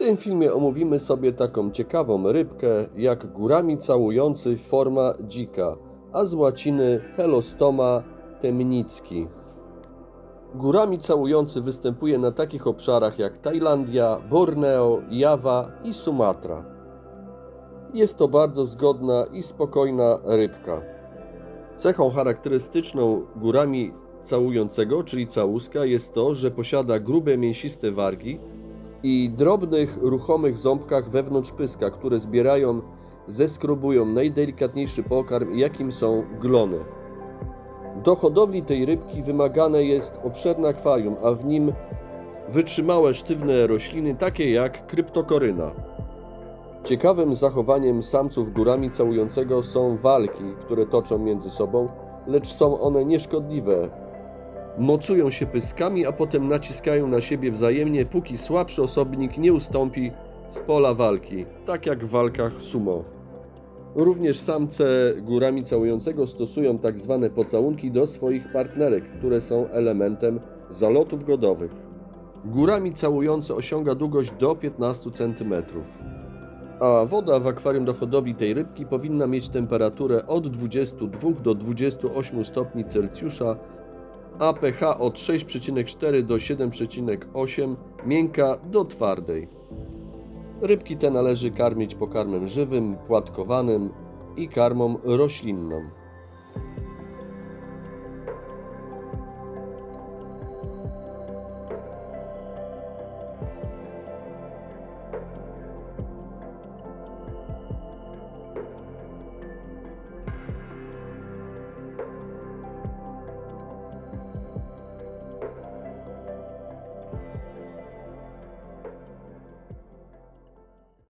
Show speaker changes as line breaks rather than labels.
tym filmie omówimy sobie taką ciekawą rybkę jak górami całujący forma dzika, a z łaciny Helostoma temnicki. Górami całujący występuje na takich obszarach jak Tajlandia, Borneo, Jawa i Sumatra. Jest to bardzo zgodna i spokojna rybka. Cechą charakterystyczną górami całującego, czyli całuska, jest to, że posiada grube, mięsiste wargi i drobnych, ruchomych ząbkach wewnątrz pyska, które zbierają, zeskrobują najdelikatniejszy pokarm, jakim są glony. Do hodowli tej rybki wymagane jest obszerne akwarium, a w nim wytrzymałe sztywne rośliny, takie jak kryptokoryna. Ciekawym zachowaniem samców górami całującego są walki, które toczą między sobą, lecz są one nieszkodliwe. Mocują się pyskami, a potem naciskają na siebie wzajemnie, póki słabszy osobnik nie ustąpi z pola walki, tak jak w walkach sumo. Również samce górami całującego stosują tak zwane pocałunki do swoich partnerek, które są elementem zalotów godowych. Górami całujący osiąga długość do 15 cm. A woda w akwarium do hodowli tej rybki powinna mieć temperaturę od 22 do 28 stopni Celsjusza, APH od 6,4 do 7,8, miękka do twardej. Rybki te należy karmić pokarmem żywym, płatkowanym i karmą roślinną.